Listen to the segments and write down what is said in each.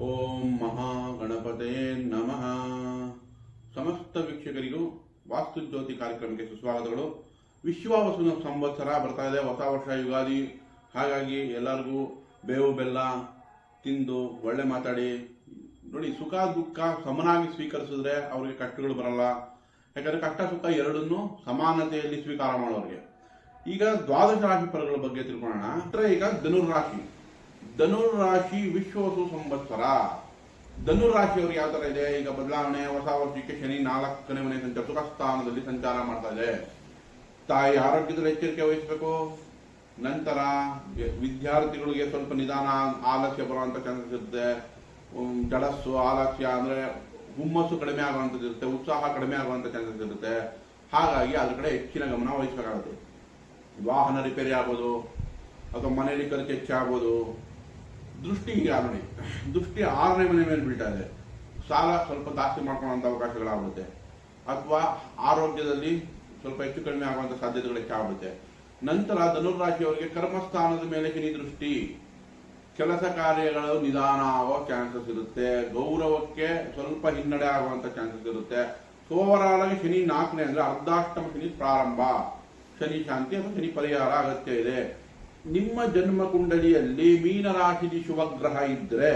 ಓಂ ಮಹಾಗಣಪತೆ ನಮಃ. ಸಮಸ್ತ ವೀಕ್ಷಕರಿಗೂ ವಾಸ್ತು ಜ್ಯೋತಿ ಕಾರ್ಯಕ್ರಮಕ್ಕೆ ಸುಸ್ವಾಗತಗಳು. ವಿಶ್ವವಸುನ ಸಂವತ್ಸರ ಬರ್ತಾ ಇದೆ, ಹೊಸ ವರ್ಷ ಯುಗಾದಿ. ಹಾಗಾಗಿ ಎಲ್ಲರಿಗೂ ಬೇವು, ಬೆಲ್ಲ ತಿಂದು ಒಳ್ಳೆ ಮಾತಾಡಿ. ನೋಡಿ, ಸುಖ, ದುಃಖ ಸಮನಾಗಿ ಸ್ವೀಕರಿಸಿದ್ರೆ ಅವರಿಗೆ ಕಷ್ಟಗಳು ಬರಲ್ಲ. ಯಾಕಂದ್ರೆ ಕಷ್ಟ, ಸುಖ ಎರಡನ್ನೂ ಸಮಾನತೆಯಲ್ಲಿ ಸ್ವೀಕಾರ ಮಾಡೋರಿಗೆ. ಈಗ ದ್ವಾದಶ ರಾಶಿ ಫಲಗಳ ಬಗ್ಗೆ ತಿಳ್ಕೊಳ್ಳೋಣ. ಈಗ ಧನುರ್ ರಾಶಿ. ಧನುರ್ ವಿಶ್ವಸು ಸಂವತ್ಸರ. ಧನುರಾಶಿಯವರು ಯಾವ ತರ ಇದೆ? ಈಗ ಬದಲಾವಣೆ, ಹೊಸ ವರ್ಷಕ್ಕೆ ಶನಿ ನಾಲ್ಕನೇ ಮನೆ ಸಂಚಾರ ಸ್ಥಾನದಲ್ಲಿ ಸಂಚಾರ ಮಾಡ್ತಾ ಇದೆ. ತಾಯಿ ಆರೋಗ್ಯದಲ್ಲಿ ಎಚ್ಚರಿಕೆ ವಹಿಸಬೇಕು. ನಂತರ ವಿದ್ಯಾರ್ಥಿಗಳಿಗೆ ಸ್ವಲ್ಪ ನಿಧಾನ, ಆಲಸ್ಯ ಬರುವಂತ ಚಾನ್ಸಸ್ ಇರುತ್ತೆ. ಜಡಸ್ಸು, ಆಲಸ್ಯ ಅಂದ್ರೆ ಹುಮ್ಮಸ್ಸು ಕಡಿಮೆ ಆಗುವಂಥದ್ದು ಇರುತ್ತೆ. ಉತ್ಸಾಹ ಕಡಿಮೆ ಆಗುವಂತ ಚಾನ್ಸಸ್ ಇರುತ್ತೆ. ಹಾಗಾಗಿ ಅದ್ರ ಕಡೆ ಹೆಚ್ಚಿನ ಗಮನ ವಹಿಸಬೇಕಾಗುತ್ತೆ. ವಾಹನ ರಿಪೇರಿ ಆಗ್ಬೋದು, ಅಥವಾ ಮನೆಯಲ್ಲಿ ಖರ್ಚು ಹೆಚ್ಚಾಗ್ಬೋದು. ದೃಷ್ಟಿ ಈಗ ಆಗಲಿ ದೃಷ್ಟಿ ಆರನೇ ಮನೆ ಮೇಲೆ ಬೀಳ್ತಾ ಇದೆ. ಸಾಲ ಸ್ವಲ್ಪ ಜಾಸ್ತಿ ಮಾಡ್ಕೊಳ್ಳುವಂಥ ಅವಕಾಶಗಳಾಗುತ್ತೆ ಅಥವಾ ಆರೋಗ್ಯದಲ್ಲಿ ಸ್ವಲ್ಪ ಹೆಚ್ಚು ಕಡಿಮೆ ಆಗುವಂಥ ಸಾಧ್ಯತೆಗಳು ಹೆಚ್ಚಾಗುತ್ತೆ ನಂತರ ಧನುರಾಶಿಯವರಿಗೆ ಕರ್ಮಸ್ಥಾನದ ಮೇಲೆ ಶನಿ ದೃಷ್ಟಿ. ಕೆಲಸ ಕಾರ್ಯಗಳು ನಿಧಾನ ಆಗೋ ಚಾನ್ಸಸ್ ಇರುತ್ತೆ. ಗೌರವಕ್ಕೆ ಸ್ವಲ್ಪ ಹಿನ್ನಡೆ ಆಗುವಂತ ಚಾನ್ಸಸ್ ಇರುತ್ತೆ. ಆಗಿ ಶನಿ ನಾಲ್ಕನೇ ಅಂದ್ರೆ ಅರ್ಧಾಷ್ಟಮ ಶನಿ ಪ್ರಾರಂಭ. ಶನಿ ಶಾಂತಿ ಅಥವಾ ಶನಿ ಪರಿಹಾರ ಅಗತ್ಯ ಇದೆ. ನಿಮ್ಮ ಜನ್ಮ ಕುಂಡಲಿಯಲ್ಲಿ ಮೀನರಾಶಿಲಿ ಶುಭಗ್ರಹ ಇದ್ರೆ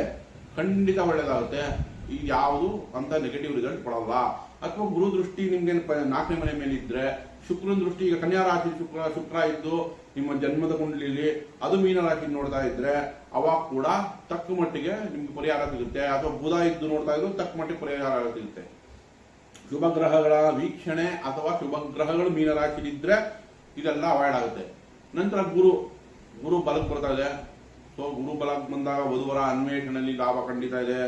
ಖಂಡಿತ ಒಳ್ಳೇದಾಗುತ್ತೆ. ಈ ಯಾವುದು ಅಂತ ನೆಗೆಟಿವ್ ರಿಸಲ್ಟ್ ಕೊಡಲ್ಲ. ಅಥವಾ ಗುರು ದೃಷ್ಟಿ ನಿಮ್ಗೆ ನಾಲ್ಕನೇ ಮನೆ ಮೇಲೆ ಇದ್ರೆ ಶುಕ್ರನ ದೃಷ್ಟಿ, ಈಗ ಕನ್ಯಾ ರಾಶಿ ಶುಕ್ರ ಶುಕ್ರ ಇದ್ದು ನಿಮ್ಮ ಜನ್ಮದ ಕುಂಡಲಿಯಲ್ಲಿ ಅದು ಮೀನ ರಾಶಿ ನೋಡ್ತಾ ಇದ್ರೆ, ಅವಾಗ ಕೂಡ ತಕ್ಕ ಮಟ್ಟಿಗೆ ನಿಮ್ಗೆ ಪರಿಹಾರ ಸಿಗುತ್ತೆ. ಅಥವಾ ಬುಧ ಇದ್ದು ನೋಡ್ತಾ ಇದ್ರು, ತಕ್ಕ ಮಟ್ಟಿಗೆ ಪರಿಹಾರ ಸಿಗುತ್ತೆ. ಶುಭ ಗ್ರಹಗಳ ವೀಕ್ಷಣೆ ಅಥವಾ ಶುಭ ಗ್ರಹಗಳು ಮೀನರಾಶಿಲಿದ್ರೆ ಇದೆಲ್ಲ ಅವಾಯ್ಡ್ ಆಗುತ್ತೆ. ನಂತರ ಗುರು ಗುರು ಬಲಕ್ಕೆ ಬರ್ತಾ ಇದೆ. ಸೊ ಗುರು ಬಲಕ್ಕೆ ಬಂದಾಗ ವಧುವರ ಅನ್ವೇಷಣೆಯಲ್ಲಿ ಲಾಭ ಖಂಡಿತ ಇದೆ.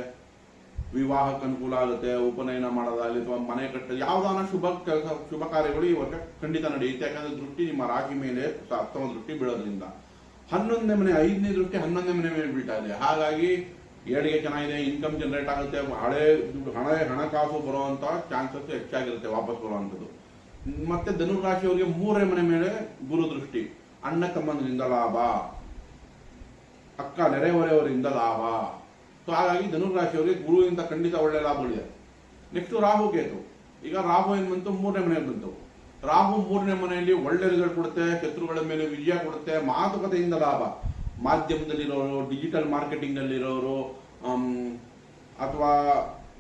ವಿವಾಹಕ್ಕೆ ಅನುಕೂಲ ಆಗುತ್ತೆ, ಉಪನಯನ ಮಾಡೋದಾಗಲಿ ಅಥವಾ ಮನೆ ಕಟ್ಟ ಯಾವ್ದಾನ ಶುಭ ಕೆಲಸ, ಶುಭ ಕಾರ್ಯಗಳು ಈ ವರ್ಷ ಖಂಡಿತ ನಡೆಯುತ್ತೆ. ಯಾಕಂದ್ರೆ ದೃಷ್ಟಿ ನಿಮ್ಮ ರಾಶಿ ಮೇಲೆ ಉತ್ತಮ ದೃಷ್ಟಿ ಬೀಳೋದ್ರಿಂದ. ಹನ್ನೊಂದನೇ ಮನೆ, ಐದನೇ ದೃಷ್ಟಿ ಹನ್ನೊಂದನೇ ಮನೆ ಮೇಲೆ ಬೀಳ್ತಾ ಇದೆ. ಹಾಗಾಗಿ ಏಳಿಗೆ ಚೆನ್ನಾಗಿದೆ ಇನ್ಕಮ್ ಜನರೇಟ್ ಆಗುತ್ತೆ, ಹಳೆ, ಹಣ ಹಣಕಾಸು ಬರುವಂತ ಚಾನ್ಸಸ್ ಹೆಚ್ಚಾಗಿರುತ್ತೆ ವಾಪಸ್ ಬರುವಂಥದ್ದು. ಮತ್ತೆ ಧನುರಾಶಿಯವರಿಗೆ ಮೂರನೇ ಮನೆ ಮೇಲೆ ಗುರು ದೃಷ್ಟಿ. ಅಣ್ಣ ತಮ್ಮನಿಂದ ಲಾಭ. ಅಕ್ಕ ನೆರೆಹೊರೆಯವರಿಂದ ಲಾಭ. ಸೊ ಹಾಗಾಗಿ ಧನುರಾಶಿಯವರಿಗೆ ಗುರುವಿಂದ ಖಂಡಿತ ಒಳ್ಳೆ ಲಾಭಗಳಿದೆ ನೆಕ್ಸ್ಟ್ ರಾಹು ಕೇತು. ಈಗ ರಾಹು ಏನ್ ಬಂತು? ಮೂರನೇ ಮನೆಯಲ್ಲಿ ಬಂತು. ರಾಹು ಮೂರನೇ ಮನೆಯಲ್ಲಿ ಒಳ್ಳೆ ರಿಸಲ್ಟ್ ಕೊಡುತ್ತೆ, ಶತ್ರುಗಳ ಮೇಲೆ ವಿಜಯ ಕೊಡುತ್ತೆ, ಮಾತುಕತೆಯಿಂದ ಲಾಭ. ಮಾಧ್ಯಮದಲ್ಲಿರೋರು ಡಿಜಿಟಲ್ ಮಾರ್ಕೆಟಿಂಗ್ ಅಲ್ಲಿರೋರು ಅಥವಾ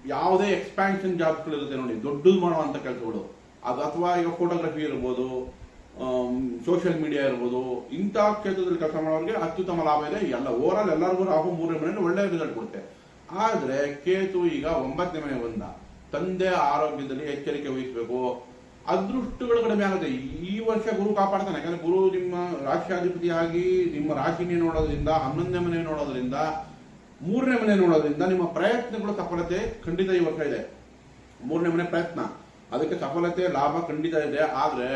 ಯಾವುದೇ ಎಕ್ಸ್ಪ್ಯಾನ್ಷನ್ ಜಾಬ್ಸ್ಗಳಿರುತ್ತೆ ನೋಡಿ, ದೊಡ್ಡದು ಮಾಡುವಂತ ಕೆಲಸಗಳು. ಅದು ಅಥವಾ ಈಗ ಫೋಟೋಗ್ರಫಿ ಇರ್ಬೋದು ಸೋಷಿಯಲ್ ಮೀಡಿಯಾ ಇರ್ಬೋದು, ಇಂಥ ಕ್ಷೇತ್ರದಲ್ಲಿ ಕೆಲಸ ಮಾಡೋರಿಗೆ ಅತ್ಯುತ್ತಮ ಲಾಭ ಇದೆ. ಎಲ್ಲ ಓವರ್ ಆಲ್ ಎಲ್ಲರಿಗೂ ರಾಹು ಮೂರನೇ ಮನೆಯಲ್ಲಿ ಒಳ್ಳೆಯ ರಿಸಲ್ಟ್ ಕೊಡುತ್ತೆ. ಆದರೆ ಕೇತು ಈಗ ಒಂಬತ್ತನೇ ಮನೆ ಬಂದ. ತಂದೆ ಆರೋಗ್ಯದಲ್ಲಿ ಎಚ್ಚರಿಕೆ ವಹಿಸಬೇಕು. ಅದೃಷ್ಟಗಳು ಕಡಿಮೆ ಆಗುತ್ತೆ. ಈ ವರ್ಷ ಗುರು ಕಾಪಾಡ್ತಾನೆ. ಯಾಕಂದ್ರೆ ಗುರು ನಿಮ್ಮ ರಾಶಿಯಾಧಿಪತಿಯಾಗಿ ನಿಮ್ಮ ರಾಶಿನೇ ನೋಡೋದ್ರಿಂದ, ಹನ್ನೊಂದನೇ ಮನೆ ನೋಡೋದ್ರಿಂದ, ಮೂರನೇ ಮನೆ ನೋಡೋದ್ರಿಂದ ನಿಮ್ಮ ಪ್ರಯತ್ನಗಳು ಸಫಲತೆ ಖಂಡಿತ ಈ ವರ್ಷ ಇದೆ. ಮೂರನೇ ಮನೆ ಪ್ರಯತ್ನ. ಅದಕ್ಕೆ ಸಫಲತೆ, ಲಾಭ ಖಂಡಿತ ಇದೆ. ಆದ್ರೆ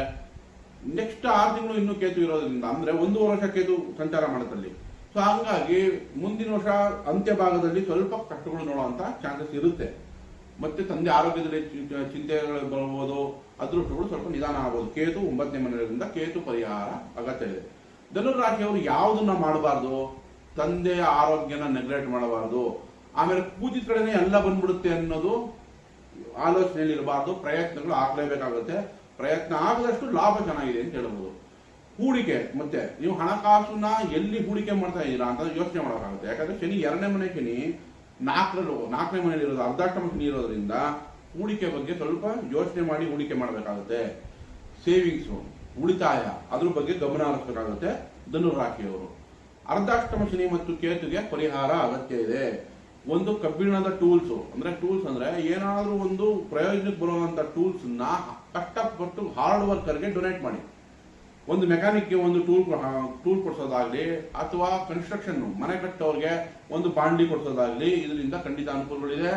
ನೆಕ್ಸ್ಟ್ ಆರು ತಿಂಗಳು ಇನ್ನೂ ಕೇತು ಇರೋದ್ರಿಂದ, ಅಂದ್ರೆ ಒಂದೂವರೆ ವರ್ಷ ಕೇತು ಸಂಚಾರ ಮಾಡುತ್ತಲ್ಲಿ. ಸೊ ಹಂಗಾಗಿ ಮುಂದಿನ ವರ್ಷ ಅಂತ್ಯ ಭಾಗದಲ್ಲಿ ಸ್ವಲ್ಪ ಕಷ್ಟಗಳು ನೋಡುವಂತ ಚಾನ್ಸಸ್ ಇರುತ್ತೆ. ಮತ್ತೆ ತಂದೆ ಆರೋಗ್ಯದಲ್ಲಿ ಚಿಂತೆಗಳು ಬರ್ಬೋದು ಅದೃಷ್ಟಗಳು ಸ್ವಲ್ಪ ನಿಧಾನ ಆಗ್ಬೋದು. ಕೇತು ಒಂಬತ್ತನೇ ಮನೆಯಿಂದ ಕೇತು ಪರಿಹಾರ ಅಗತ್ಯ ಇದೆ. ಧನುರ್ ರಾಶಿಯವರು ಯಾವುದನ್ನ ಮಾಡಬಾರ್ದು? ತಂದೆಯ ಆರೋಗ್ಯನ ನೆಗ್ಲೆಕ್ಟ್ ಮಾಡಬಾರ್ದು. ಆಮೇಲೆ ಪೂಜಿತ ಕಡೆನೆ ಎಲ್ಲ ಬಂದ್ಬಿಡುತ್ತೆ ಅನ್ನೋದು ಆಲೋಚನೆಯಲ್ಲಿ ಇರಬಾರ್ದು ಪ್ರಯತ್ನಗಳು ಆಗ್ಲೇಬೇಕಾಗುತ್ತೆ. ಪ್ರಯತ್ನ ಆಗದಷ್ಟು ಲಾಭ ಚೆನ್ನಾಗಿದೆ ಅಂತ ಹೇಳ್ಬೋದು. ಹೂಡಿಕೆ, ಮತ್ತೆ ನೀವು ಹಣಕಾಸನ್ನ ಎಲ್ಲಿ ಹೂಡಿಕೆ ಮಾಡ್ತಾ ಇದ್ದೀರಾ ಅಂತ ಯೋಚನೆ ಮಾಡೋಕ್ಕಾಗುತ್ತೆ. ಯಾಕಂದ್ರೆ ಶನಿ ಎರಡನೇ ಮನೆ ಶನಿ ನಾಲ್ಕರಲ್ಲಿ ನಾಲ್ಕನೇ ಮನೆಯಲ್ಲಿ ಇರೋದು ಅರ್ಧಾಷ್ಟಮ ಶನಿ ಇರೋದ್ರಿಂದ ಹೂಡಿಕೆ ಬಗ್ಗೆ ಸ್ವಲ್ಪ ಯೋಚನೆ ಮಾಡಿ ಹೂಡಿಕೆ ಮಾಡಬೇಕಾಗುತ್ತೆ. ಸೇವಿಂಗ್ಸು, ಉಳಿತಾಯ, ಅದ್ರ ಬಗ್ಗೆ ಗಮನ ಹರಿಸಬೇಕಾಗುತ್ತೆ. ಧನುರ್ ರಾಶಿಯವರು ಅರ್ಧಾಷ್ಟಮ ಶನಿ ಮತ್ತು ಕೇತುಗೆ ಪರಿಹಾರ ಅಗತ್ಯ ಇದೆ. ಒಂದು ಕಬ್ಬಿಣದ ಟೂಲ್ಸ್, ಅಂದ್ರೆ ಟೂಲ್ಸ್ ಅಂದ್ರೆ ಏನಾದರೂ ಒಂದು ಪ್ರಯೋಜನಕ್ಕೆ ಬರುವಂತ ಟೂಲ್ಸ್ನ ಕಷ್ಟಪಟ್ಟು ಹಾರ್ಡ್ ವರ್ಕರ್ಗೆ ಡೊನೇಟ್ ಮಾಡಿ. ಒಂದು ಮೆಕ್ಯಾನಿಕ್ಗೆ ಒಂದು ಟೂಲ್ ಟೂಲ್ ಕೊಡ್ಸೋದಾಗ್ಲಿ, ಅಥವಾ ಕನ್ಸ್ಟ್ರಕ್ಷನ್ ಮನೆ ಕಟ್ಟೋರ್ಗೆ ಒಂದು ಬಾಂಡಿ ಕೊಡಿಸೋದಾಗ್ಲಿ, ಇದರಿಂದ ಖಂಡಿತ ಅನುಕೂಲಗಳಿದೆ.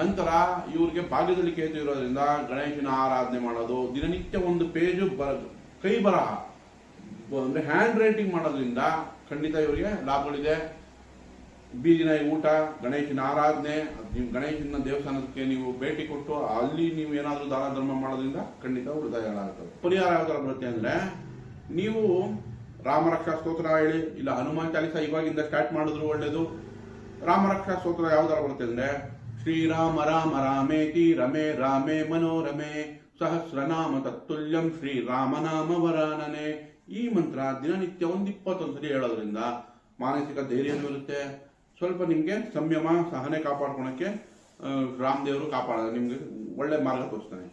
ನಂತರ ಇವ್ರಿಗೆ ಭಾಗ್ಯದಲ್ಲಿ ಕೇತು ಇರೋದ್ರಿಂದ ಗಣೇಶನ ಆರಾಧನೆ ಮಾಡೋದು, ದಿನನಿತ್ಯ ಒಂದು ಪೇಜು ಬರ, ಕೈ ಬರಹ, ಅಂದ್ರೆ ಹ್ಯಾಂಡ್ ರೈಟಿಂಗ್ ಮಾಡೋದ್ರಿಂದ ಖಂಡಿತ ಇವರಿಗೆ ಲಾಭಗಳಿದೆ. ಬೀದಿನ ಊಟ, ಗಣೇಶನ ಆರಾಧನೆ ನಿಮ್ಮ ಗಣೇಶನ ದೇವಸ್ಥಾನಕ್ಕೆ ನೀವು ಭೇಟಿ ಕೊಟ್ಟು ಅಲ್ಲಿ ನೀವು ಏನಾದರೂ ದಾನ ಧರ್ಮ ಮಾಡೋದ್ರಿಂದ ಖಂಡಿತ ಉಳಿತಾಯಗಳಾಗ್ತವೆ ಪರಿಹಾರ ಯಾವ ಬರುತ್ತೆ ಅಂದರೆ, ನೀವು ರಾಮರಕ್ಷಾ ಸ್ತೋತ್ರ ಹೇಳಿ, ಇಲ್ಲ ಹನುಮಾನ್ ಚಾಲಿಸ ಇವಾಗಿಂದ ಸ್ಟಾರ್ಟ್ ಮಾಡಿದ್ರು ಒಳ್ಳೇದು. ರಾಮರಕ್ಷಾ ಸ್ತೋತ್ರ ಯಾವ್ದಾರು ಬರುತ್ತೆ ಅಂದರೆ ಶ್ರೀರಾಮ ರಾಮ ರಾಮೇತಿ ರಮೇ ರಾಮೇ ಮನೋರಮೆ ಸಹಸ್ರನಾಮ ತತ್ತುಲ್ಯಂ ಶ್ರೀರಾಮನಾಮ ವರಾನನೆ. ಈ ಮಂತ್ರ ದಿನನಿತ್ಯ ಒಂದು ಇಪ್ಪತ್ತೊಂದು ಸರಿ ಹೇಳೋದ್ರಿಂದ ಮಾನಸಿಕ ಧೈರ್ಯನೂ ಇರುತ್ತೆ ಸ್ವಲ್ಪ ನಿಮಗೆ ಸಂಯಮ ಸಹನೆ ಕಾಪಾಡ್ಕೊಳಕ್ಕೆ ರಾಮದೇವರು ಕಾಪಾಡ ನಿಮಗೆ ಒಳ್ಳೆ ಮಾರ್ಗ ತೋರಿಸ್ತಾನೆ.